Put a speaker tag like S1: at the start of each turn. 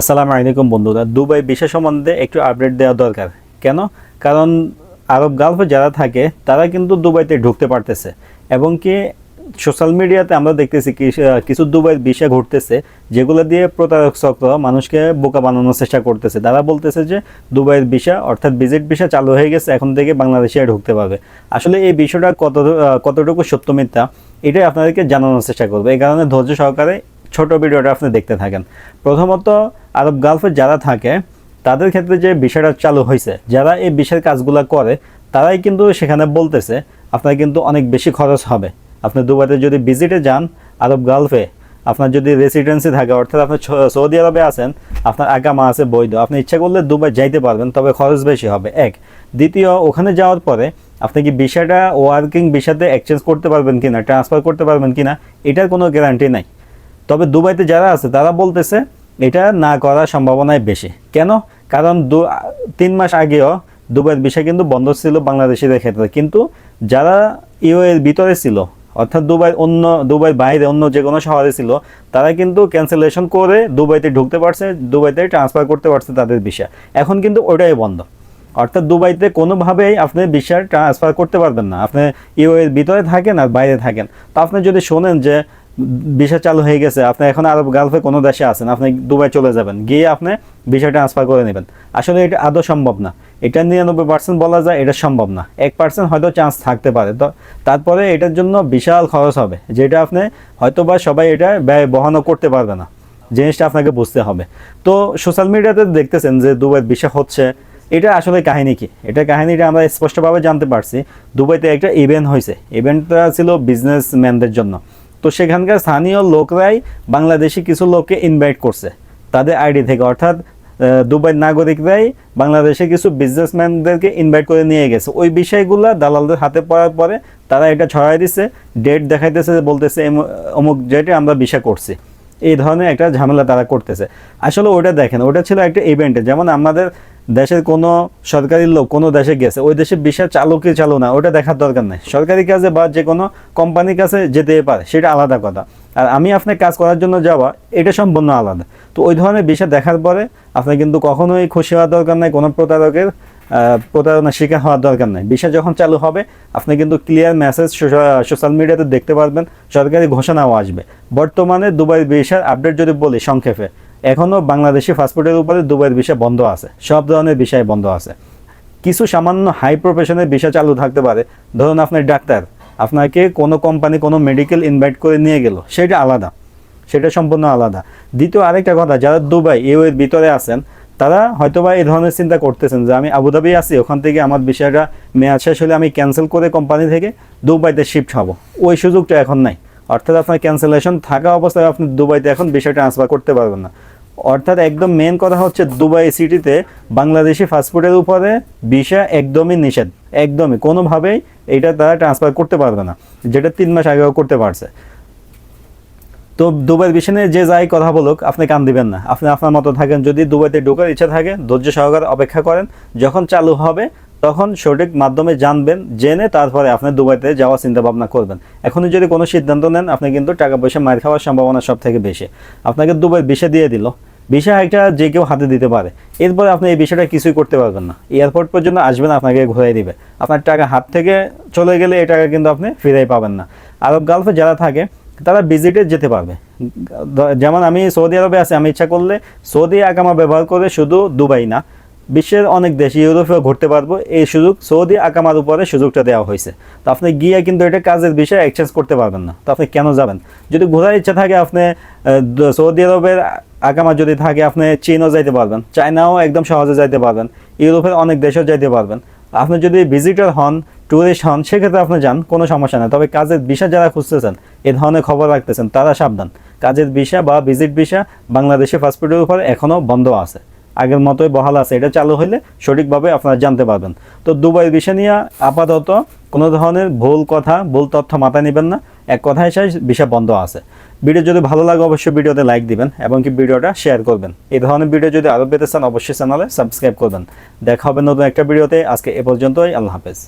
S1: আসসালামু আলাইকুম বন্ধুরা। দুবাই বিষয় সম্বন্ধে একটু আপডেট দেওয়া দরকার। কেন? কারণ আরব গালফে যারা থাকে, তারা কিন্তু দুবাইতে ঢুকতে পারতেছে। এবং কি সোশ্যাল মিডিয়াতে আমরা দেখতেছি কিছু দুবাইয়ের বিষয় ঘটতেছে যেগুলো দিয়ে প্রতারক চক্র মানুষকে বোকা বানানোর চেষ্টা করতেছে। তারা বলতেছে যে, দুবাইয়ের বিষয় অর্থাৎ ভিজিট বিষয় চালু হয়ে গেছে, এখন থেকে বাংলাদেশে ঢুকতে পারবে। আসলে এই বিষয়টা কত কতটুকু সত্য মিথ্যা, এটাই আপনাদেরকে জানানোর চেষ্টা করব। এই কারণে ধৈর্য সহকারে ছোট ভিডিওটা আপনি দেখতে থাকেন। প্রথমত, আরব গালফে যারা থাকে, তাদের ক্ষেত্রে যে বিষয়টা চালু হয়েছে, যারা এই বিষয়ের কাজগুলো করে, তারাই কিন্তু সেখানে বলতেছে, আপনার কিন্তু অনেক বেশি খরচ হবে। আপনি দুবাইতে যদি ভিজিটে যান, আরব গালফে, আপনার যদি রেসিডেন্সি থাকে, অর্থাৎ আপনি সৌদি আরবে আছেন, আপনার আগামা আছে বৈধ। আপনি ইচ্ছা করলে দুবাই যাইতে পারবেন, তবে খরচ বেশি হবে, এক। দ্বিতীয়, ওখানে যাওয়ার পরে, আপনি কি বিষয়টা ওয়ার্কিং বিষয়তে এক্সচেঞ্জ করতে পারবেন কিনা ট্রান্সফার করতে পারবেন কিনা, এটার কোনো গ্যারান্টি নাই। তবে দুবাইতে যারা আছে, তারা বলতেছে এটা না করার সম্ভাবনাই বেশি। কেন? কারণ দু, তিন মাস আগেও দুবাইয়ের বিষয় কিন্তু বন্ধ ছিল বাংলাদেশিদের ক্ষেত্রে। কিন্তু যারা ইউ এর ভিতরে ছিল, অর্থাৎ দুবাই অন্য দুবাই বাইরে অন্য যে কোনো শহরে ছিল, তারা কিন্তু ক্যান্সেলেশন করে দুবাইতে ঢুকতে পারছে, দুবাইতে ট্রান্সফার করতে পারছে তাদের বিষয় এখন কিন্তু ওটাই বন্ধ। অর্থাৎ দুবাইতে কোনোভাবেই আপনি বিষয় ট্রান্সফার করতে পারবেন না। আপনি ইউ এর ভিতরে থাকেন আর বাইরে থাকেন। তো আপনি যদি শোনেন যে ভিসা চালু হয়ে গেছে, আপনি এখন আরব গালফে কোনো দেশে আছেন, আপনি দুবাই চলে যাবেন, গিয়ে আপনি ভিসা ট্রান্সফার করে নেবেন। আসলে এটা আদৌ সম্ভব না। এটা নিরানব্বই পার্সেন্ট বলা যায়, এটা সম্ভব না। এক পার্সেন্ট হয়তো চান্স থাকতে পারে। তো তারপরে এটার জন্য বিশাল খরচ হবে, যেটা আপনি হয়তো বা সবাই এটা ব্যয় বহনও করতে পারবে না। জিনিসটা আপনাকে বুঝতে হবে। তো সোশ্যাল মিডিয়াতে দেখতেছেন যে দুবাইয়ের বিষয় হচ্ছে। এটা আসলে কাহিনী কি? এটা কাহিনীটা আমরা স্পষ্টভাবে জানতে পারছি। দুবাইতে একটা ইভেন্ট হয়েছে। ইভেন্টটা ছিল বিজনেসম্যানদের জন্য। তো সেখানকার স্থানীয় লোকরাই বাংলাদেশি কিছু লোককে ইনভাইট করছে, তাদের আইডি থেকে। অর্থাৎ দুবাইয়ের নাগরিকরাই বাংলাদেশে কিছু বিজনেসম্যানদেরকে ইনভাইট করে নিয়ে গেছে। ওই বিষয়গুলো দালালদের হাতে পড়ার পরে তারা এটা ছড়াই দিছে ডেট দেখাইতেছে, বলতেছে অমুক ডেটে আমরা বিষয় করছি। এই ধরনের একটা ঝামেলা তারা করতেছে। আসলে ওটা দেখেন ওটা ছিল একটা ইভেন্টে যেমন আমাদের দেশের কোনো সরকারি লোক কোনো দেশে গেছে, ওই দেশে বিষয় চালু কি চালু না ওটা দেখার দরকার নেই। সরকারি কাজে বা যে কোনো কোম্পানির কাছে যেতে পারে, সেটা আলাদা কথা। আর আমি আপনার কাজ করার জন্য যাওয়া, এটা সম্পূর্ণ আলাদা। তো ওই ধরনের বিষয় দেখার পরে আপনার কিন্তু কখনোই খুশি হওয়ার দরকার নাই, কোনো প্রতারকের প্রতারণার শিকার হওয়ার দরকার নেই। বিষয় যখন চালু হবে, আপনি কিন্তু ক্লিয়ার মেসেজ সোশ্যাল মিডিয়াতে দেখতে পারবেন, সরকারি ঘোষণাও আসবে। বর্তমানে দুবাইয়ের বিষয়ের আপডেট যদি বলি সংক্ষেপে এখনও বাংলাদেশি পাসপোর্টের উপরে দুবাইয়ের বিষয় বন্ধ আছে। সব ধরনের বিষয় বন্ধ আছে। কিছু সামান্য হাই প্রফেশনের বিষয় চালু থাকতে পারে। ধরুন আপনার ডাক্তার, আপনাকে কোনো কোম্পানি কোনো মেডিকেল ইনভাইট করে নিয়ে গেল, সেটা আলাদা। সেটা সম্পূর্ণ আলাদা। দ্বিতীয় আরেকটা কথা, যারা দুবাই, ইউ এর ভিতরে আছেন, তারা হয়তোবা এই ধরনের চিন্তা করতেছেন যে আমি আবুধাবি আছি, ওখান থেকে আমার বিষয়টা মেয়াদ শেষ হলে আমি ক্যান্সেল করে কোম্পানি থেকে দুবাইতে শিফট হব। ওই সুযোগটা এখন নাই। অর্থাৎ আপনার ক্যান্সেলেশন থাকা অবস্থায় আপনি দুবাইতে এখন বিষয় ট্রান্সফার করতে পারবেন না। অর্থাৎ একদম মেন কথা হচ্ছে দুবাই সিটিতে বাংলাদেশি ফাস্টফুডের উপরে ভিসা একদমই নিষেধ, একদমই। কোনোভাবেই এটা তারা ট্রান্সফার করতে পারবে না, যেটা তিন মাস আগেও করতে পারছে। তো দুবাইয়ের বিষয়ে যে যাই কথা বলুক, আপনি কান দিবেন না। আপনি আপনার মতো থাকেন, যদি দুবাইতে ঢোকার ইচ্ছা থাকে, ধৈর্য সহকারে অপেক্ষা করেন। যখন চালু হবে তখন সঠিক মাধ্যমে জানবেন, জেনে তারপরে আপনি দুবাইতে যাওয়ার চিন্তা ভাবনা করবেন। এখনই যদি কোনো সিদ্ধান্ত নেন, আপনি কিন্তু টাকা পয়সা মার খাওয়ার সম্ভাবনা সব থেকে বেশি। আপনাকে দুবাই বিষয় দিয়ে দিল। বিষয় একটা যে কেউ হাতে দিতে পারে। এরপরে আপনি এই বিষয়টা কিছুই করতে পারবেন না। এয়ারপোর্ট পর্যন্ত আসবেন, আপনাকে ঘুরাই দিবে। আপনার টাকা হাত থেকে চলে গেলে এই টাকা কিন্তু আপনি ফিরাই পাবেন না। আরব গালফে যারা থাকে, তারা ভিজিটে যেতে পারবে। যেমন আমি সৌদি আরবে আছি, আমি ইচ্ছা করলে সৌদি আগামা ব্যবহার করে শুধু দুবাই না। বিশ্বের অনেক দেশ ইউরোপেও ঘুরতে পারব এই সুযোগ সৌদি আকামার উপরে সুযোগটা দেওয়া হয়েছে। তো আপনি গিয়ে কিন্তু এটা কাজের বিষয়ে এক্সচেঞ্জ করতে পারবেন না। তো আপনি কেন যাবেন? যদি ঘোরার ইচ্ছা থাকে আপনি সৌদি আরবের আকামা যদি থাকে আপনি চীনও যাইতে পারবেন, চায়নাও একদম সহজে যাইতে পারবেন, ইউরোপের অনেক দেশেও যাইতে পারবেন। আপনি যদি ভিজিটার হন ট্যুরিস্ট হন, সেক্ষেত্রে আপনি যান, কোনো সমস্যা নেই। তবে কাজের বিষয় যারা খুঁজতেছেন, এ ধরনের খবর রাখতেছেন, তারা সাবধান। কাজের ভিসা বা ভিজিট ভিসা বাংলাদেশে পাসপোর্টের উপর এখনও বন্ধ আছে। আগের মতোই বহাল আছে। এটা চালু হলে সঠিকভাবে আপনারা জানতে পারবেন। তো দুবাই বিষয় নিয়ে আপাতত কোনো ধরনের ভুল কথা, ভুল তথ্য মাথায় নেবেন না। এক কথায় শেষ, বিষয় বন্ধ আছে। ভিডিও যদি ভালো লাগে অবশ্যই ভিডিওতে লাইক দিবেন এবং কি ভিডিওটা শেয়ার করবেন। এই ধরনের ভিডিও যদি আরও পেতে চান অবশ্যই চ্যানেলে সাবস্ক্রাইব করবেন। দেখা হবে নতুন একটা ভিডিওতে। আজকে এ পর্যন্তই। আল্লাহ হাফেজ।